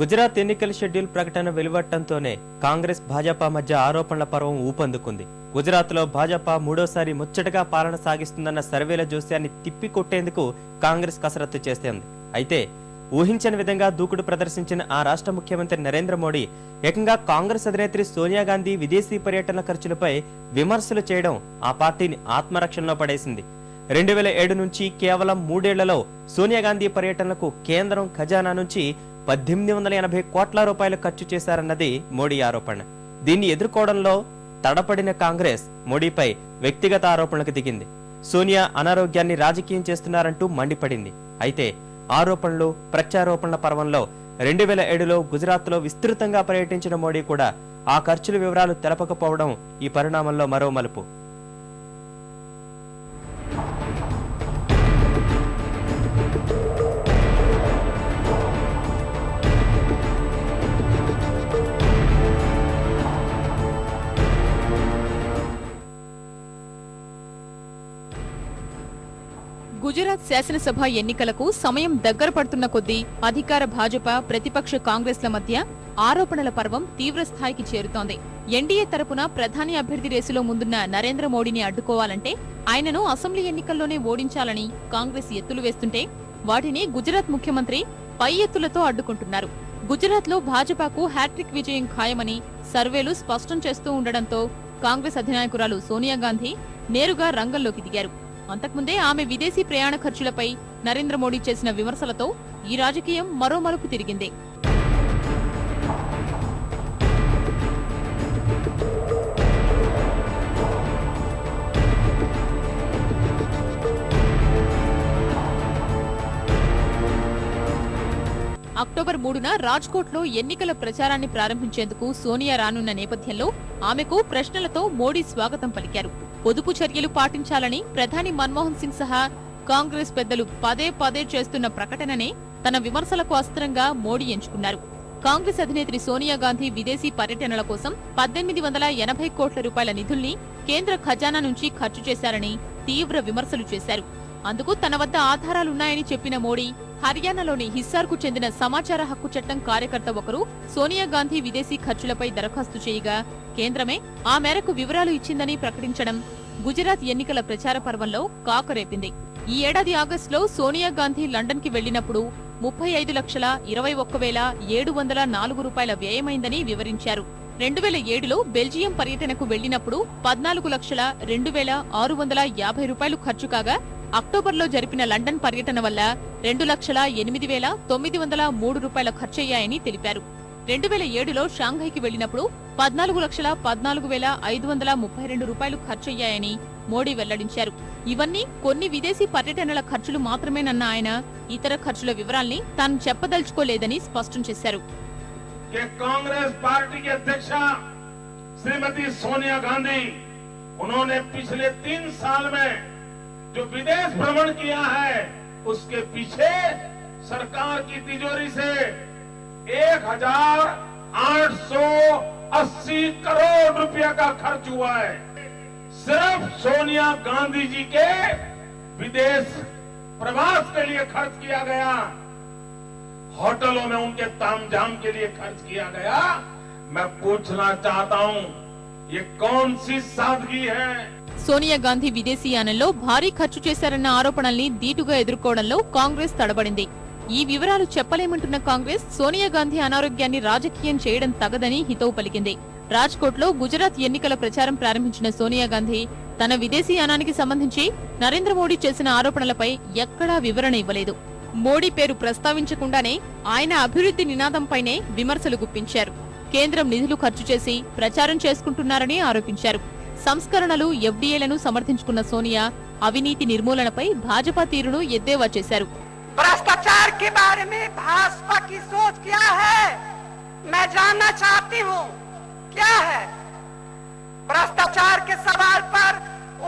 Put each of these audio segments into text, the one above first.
గుజరాత్ ఎన్నికల షెడ్యూల్ ప్రకటన వెలువట్టంతోనే కాంగ్రెస్ భాజపా మధ్య ఆరోపణల పర్వం ఊపందుకుంది. గుజరాత్లో భాజపా మూడోసారి ముచ్చటగా పాలన సాగిస్తుందన్న సర్వేల జోస్యాన్ని తిప్పికొట్టేందుకు కాంగ్రెస్ కసరత్తు చేస్తోంది. అయితే ఊహించని విధంగా దూకుడు ప్రదర్శించిన ఆ రాష్ట్ర ముఖ్యమంత్రి నరేంద్ర మోడీ ఏకంగా కాంగ్రెస్ అధినేత్రి సోనియా గాంధీ విదేశీ పర్యటన ఖర్చులపై విమర్శలు చేయడం ఆ పార్టీని ఆత్మరక్షణలో పడేసింది. రెండు వేల ఏడు నుంచి కేవలం మూడేళ్ళలో సోనియా గాంధీ పర్యటనలకు కేంద్రం ఖజానా నుంచి పద్దెనిమిది వందల ఎనభై కోట్ల రూపాయలు ఖర్చు చేశారన్నది మోడీ ఆరోపణ. దీన్ని ఎదుర్కోవడంలో తడపడిన కాంగ్రెస్ మోడీపై వ్యక్తిగత ఆరోపణలకు దిగింది. సోనియా అనారోగ్యాన్ని రాజకీయం చేస్తున్నారంటూ మండిపడింది. అయితే ఆరోపణలు ప్రత్యారోపణల పర్వంలో రెండు వేల ఏడులో గుజరాత్లో విస్తృతంగా పర్యటించిన మోడీ కూడా ఆ ఖర్చుల వివరాలు తెలపకపోవడం ఈ పరిణామంలో మరో మలుపు. గుజరాత్ శాసనసభ ఎన్నికలకు సమయం దగ్గర పడుతున్న కొద్దీ అధికార భాజపా ప్రతిపక్ష కాంగ్రెస్ల మధ్య ఆరోపణల పర్వం తీవ్రస్థాయికి చేరుతోంది. ఎన్డీఏ తరపున ప్రధాని అభ్యర్థి రేసులో ముందున్న నరేంద్ర మోడీని అడ్డుకోవాలంటే ఆయనను అసెంబ్లీ ఎన్నికల్లోనే ఓడించాలని కాంగ్రెస్ ఎత్తులు వేస్తుంటే వాటిని గుజరాత్ ముఖ్యమంత్రి పై ఎత్తులతో అడ్డుకుంటున్నారు. గుజరాత్లో భాజపాకు హ్యాట్రిక్ విజయం ఖాయమని సర్వేలు స్పష్టం చేస్తూ ఉండడంతో కాంగ్రెస్ అధినాయకురాలు సోనియా గాంధీ నేరుగా రంగంలోకి దిగారు. అంతకుముందే ఆమె విదేశీ ప్రయాణ ఖర్చులపై నరేంద్ర మోడీ చేసిన విమర్శలతో ఈ రాజకీయం మరో మలుపు తిరిగింది. అక్టోబర్ మూడున రాజ్కోట్లో ఎన్నికల ప్రచారాన్ని ప్రారంభించేందుకు సోనియా రానున్న నేపథ్యంలో ఆమెకు ప్రశ్నలతో మోడీ స్వాగతం పలికారు. పొదుపు చర్యలు పాటించాలని ప్రధాని మన్మోహన్ సింగ్ సహా కాంగ్రెస్ పెద్దలు పదే పదే చేస్తున్న ప్రకటననే తన విమర్శలకు అస్త్రంగా మోడీ ఎంచుకున్నారు. కాంగ్రెస్ అధినేత్రి సోనియా గాంధీ విదేశీ పర్యటనల కోసం పద్దెనిమిది వందల ఎనభై కోట్ల రూపాయల నిధుల్ని కేంద్ర ఖజానా నుంచి ఖర్చు చేశారని తీవ్ర విమర్శలు చేశారు. అందుకు తన వద్ద ఆధారాలున్నాయని చెప్పిన మోడీ హర్యానాలోని హిస్సార్కు చెందిన సమాచార హక్కు చట్టం కార్యకర్త ఒకరు సోనియా గాంధీ విదేశీ ఖర్చులపై దరఖాస్తు చేయగా కేంద్రమే ఆ మేరకు వివరాలు ఇచ్చిందని ప్రకటించడం గుజరాత్ ఎన్నికల ప్రచార పర్వంలో కాకరేపింది. ఈ ఏడాది ఆగస్టులో సోనియా గాంధీ లండన్కి వెళ్ళినప్పుడు ముప్పై ఐదు లక్షల ఇరవై ఒక్క వేల ఏడు వందల నాలుగు రూపాయల వ్యయమైందని వివరించారు. రెండు వేల ఏడులో బెల్జియం పర్యటనకు వెళ్ళినప్పుడు పద్నాలుగు లక్షల రెండు వేల ఆరు వందల యాభై రూపాయలు ఖర్చు కాగా అక్టోబర్లో జరిపిన లండన్ పర్యటన వల్ల రెండు లక్షల ఎనిమిది వేల తొమ్మిది వందల మూడు రూపాయల ఖర్చయ్యాయని తెలిపారు రెండు వేల ఏడులో షాంఘైకి వెళ్లినప్పుడు పద్నాలుగు లక్షల పద్నాలుగు వేల ఐదు వందల ముప్పై రెండు రూపాయలు ఖర్చయ్యాయని మోడీ వెల్లడించారు ఇవన్నీ కొన్ని విదేశీ పర్యటనల ఖర్చులు మాత్రమేనన్న ఆయన ఇతర ఖర్చుల వివరాల్ని తాను చెప్పదలుచుకోలేదని స్పష్టం చేశారు कि कांग्रेस पार्टी की अध्यक्षा श्रीमती सोनिया गांधी उन्होंने पिछले तीन साल में जो विदेश भ्रमण किया है, उसके पीछे सरकार की तिजोरी से एक हज़ार आठ सौ अस्सी करोड़ रुपया का खर्च हुआ है। सिर्फ़ सोनिया गांधी जी के विदेश प्रवास के लिए खर्च किया गया। होटलों में उनके तामझाम के लिए खर्च किया गया। मैं पूछना चाहता हूँ, ये कौन सी सादगी है? సోనియా గాంధీ విదేశీయానంలో భారీ ఖర్చు చేశారన్న ఆరోపణల్ని ధీటుగా ఎదుర్కోవడంలో కాంగ్రెస్ తడబడింది. ఈ వివరాలు చెప్పలేమంటున్న కాంగ్రెస్ సోనియా గాంధీ అనారోగ్యాన్ని రాజకీయం చేయడం తగదని హితవు పలికింది. రాజ్కోట్లో గుజరాత్ ఎన్నికల ప్రచారం ప్రారంభించిన సోనియా గాంధీ తన విదేశీయానానికి సంబంధించి నరేంద్ర మోడీ చేసిన ఆరోపణలపై ఎక్కడా వివరణ ఇవ్వలేదు. మోడీ పేరు ప్రస్తావించకుండానే ఆయన అభివృద్ధి నినాదంపైనే విమర్శలు గుప్పించారు. కేంద్రం నిధులు ఖర్చు చేసి ప్రచారం చేసుకుంటున్నారని ఆరోపించారు. సంస్కరణలు ఎఫ్డీఏలను సమర్థించుకున్న సోనియా అవినీతి నిర్మూలనపై భాజపా తీరును ఎద్దేవా చేశారు भ्रष्टाचार के बारे में भाजपा की सोच क्या है मैं जानना चाहती हूँ क्या है भ्रष्टाचार के सवाल पर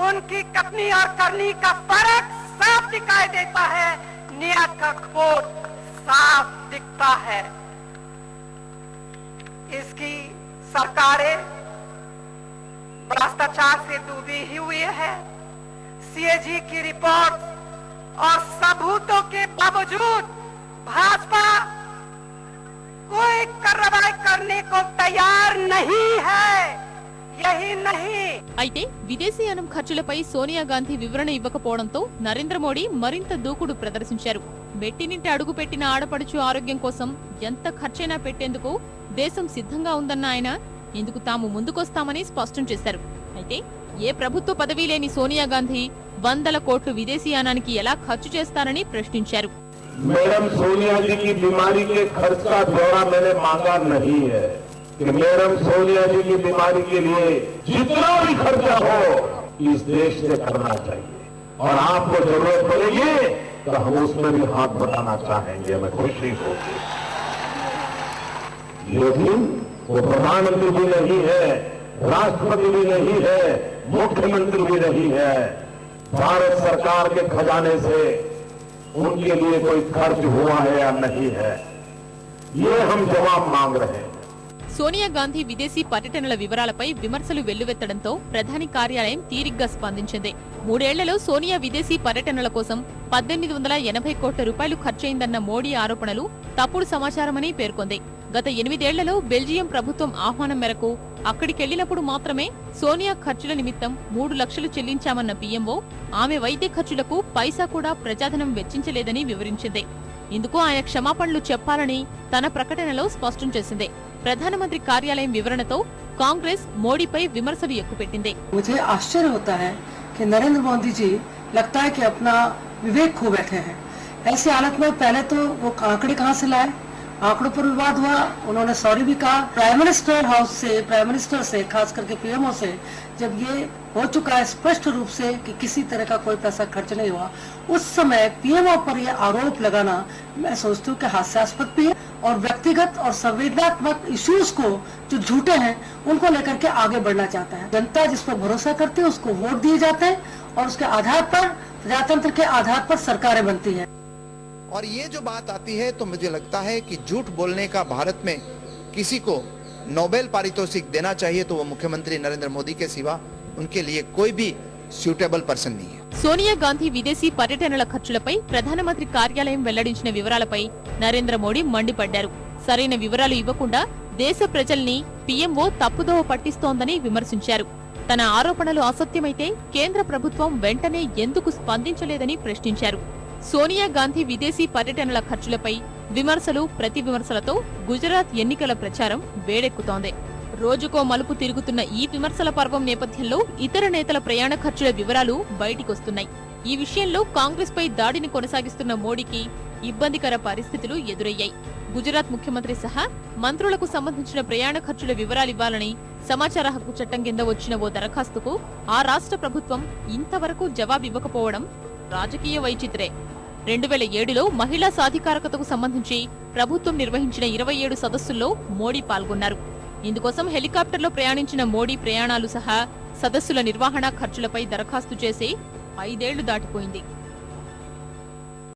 उनकी कथनी और करनी का फर्क साफ दिखाई देता है नियत का खोट साफ दिखता है इसकी सरकारें भ्रष्टाचार से डूबी हुई है सीएजी की रिपोर्ट और सबूतों के बावजूद भाजपा कोई कार्रवाई करने को तैयार नहीं है यही नहीं అయితే విదేశీయానం ఖర్చులపై సోనియా గాంధీ వివరణ ఇవ్వకపోవడంతో నరేంద్ర మోడీ మరింత దూకుడు ప్రదర్శించారు మెట్టినింటి అడుగుపెట్టిన ఆడపడుచు ఆరోగ్యం కోసం ఎంత ఖర్చైనా పెట్టేందుకు దేశం సిద్ధంగా ఉందన్న ఆయన ఇందుకు తాము ముందుకొస్తామని స్పష్టం చేశారు అయితే ఏ ప్రభుత్వ పదవీ లేని సోనియా గాంధీ వందల కోట్లు విదేశీయానానికి ఎలా ఖర్చు చేస్తారని ప్రశ్నించారు मैडम सोनिया जी की बीमारी के खर्च का ब्यौरा मैंने मांगा नहीं है कि मैडम सोनिया जी की बीमारी के लिए जितना भी खर्चा हो इस देश से करना चाहिए और आपको जरूरत पड़ेगी तो हम उसमें भी हाथ बढ़ाना चाहेंगे हमें खुशी होगी लेकिन वो प्रधानमंत्री भी नहीं है राष्ट्रपति भी नहीं है मुख्यमंत्री भी नहीं है भारत सरकार के खजाने से उनके लिए कोई खर्च हुआ है या नहीं है ये हम जवाब मांग रहे हैं సోనియా గాంధీ విదేశీ పర్యటనల వివరాలపై విమర్శలు వెల్లువెత్తడంతో ప్రధాని కార్యాలయం తీరిగ్గా స్పందించింది మూడేళ్లలో సోనియా విదేశీ పర్యటనల కోసం పద్దెనిమిది వందల ఎనభై కోట్ల రూపాయలు ఖర్చయిందన్న మోడీ ఆరోపణలు తప్పుడు సమాచారమని పేర్కొంది గత ఎనిమిదేళ్లలో బెల్జియం ప్రభుత్వం ఆహ్వానం మేరకు అక్కడికెళ్లినప్పుడు మాత్రమే సోనియా ఖర్చుల నిమిత్తం మూడు లక్షలు చెల్లించామన్న పీఎంఓ ఆమె వైద్య ఖర్చులకు పైసా కూడా ప్రజాధనం వెచ్చించలేదని వివరించింది ఇందుకు ఆయన క్షమాపణలు చెప్పాలని తన ప్రకటనలో స్పష్టం చేసింది ప్రధానమంత్రి కార్యాలయం వివరణతో కాంగ్రెస్ మోడీపై విమర్శలు ఎక్కుపెట్టింది मुझे आश्चर्य होता है कि नरेंद्र मोदी जी लगता है कि अपना विवेक खो बैठे हैं ऐसी हालत में पहले तो वो आंकड़े कहाँ से लाए आंकड़ों पर विवाद हुआ। उन्होंने सॉरी भी कहा। प्राइम मिनिस्टर हाउस से प्राइम मिनिस्टर से, खास करके पीएमओ से, जब ये हो चुका है स्पष्ट रूप से कि किसी तरह का कोई पैसा खर्च नहीं हुआ, उस समय पीएमओ पर ये आरोप लगाना मैं सोचती हूँ कि हास्यास्पद भी है और व्यक्तिगत और संवेदनात्मक इश्यूज़ को जो झूठे हैं, उनको लेकर के आगे बढ़ना चाहता है। जनता जिस पर भरोसा करती है, उसको वोट दिए जाते हैं और उसके आधार पर प्रजातंत्र के आधार पर सरकारें बनती हैं। और ये जो बात आती है तो मुझे लगता है कि झूठ बोलने का भारत में किसी को नोबेल पारितोषिक देना चाहिए तो वो मुख्यमंत्री नरेंद्र मोदी के सिवा उनके लिए कोई भी सूटेबल पर्सन नहीं है సోనియా గాంధీ విదేశీ పర్యటనల ఖర్చులపై ప్రధానమంత్రి కార్యాలయం వెల్లడించిన వివరాలపై నరేంద్ర మోడీ మండిపడ్డారు సరైన వివరాలు ఇవ్వకుండా దేశ ప్రజల్ని పీఎంఓ తప్పుదోవ పట్టిస్తోందని విమర్శించారు తన ఆరోపణలు అసత్యమైతే కేంద్ర ప్రభుత్వం వెంటనే ఎందుకు స్పందించలేదని ప్రశ్నించారు సోనియా గాంధీ విదేశీ పర్యటనల ఖర్చులపై విమర్శలు ప్రతి విమర్శలతో గుజరాత్ ఎన్నికల ప్రచారం వేడెక్కుతోంది. రోజుకో మలుపు తిరుగుతున్న ఈ విమర్శల పర్వం నేపథ్యంలో ఇతర నేతల ప్రయాణ ఖర్చుల వివరాలు బయటికొస్తున్నాయి. ఈ విషయంలో కాంగ్రెస్ పై దాడిని కొనసాగిస్తున్న మోడీకి ఇబ్బందికర పరిస్థితులు ఎదురయ్యాయి. గుజరాత్ ముఖ్యమంత్రి సహా మంత్రులకు సంబంధించిన ప్రయాణ ఖర్చుల వివరాలివ్వాలని సమాచార హక్కు చట్టం కింద వచ్చిన ఓ దరఖాస్తుకు ఆ రాష్ట్ర ప్రభుత్వం ఇంతవరకు జవాబివ్వకపోవడం రాజకీయ వైచిత్రే. రెండు వేల ఏడులో మహిళా సాధికారకతకు సంబంధించి ప్రభుత్వం నిర్వహించిన ఇరవై ఏడు సదస్సుల్లో మోడీ పాల్గొన్నారు. ఇందుకోసం హెలికాప్టర్లో ప్రయాణించిన మోడీ ప్రయాణాలు సహా సదస్సుల నిర్వహణ ఖర్చులపై దరఖాస్తు చేసి ఐదేళ్ళు దాటిపోయింది.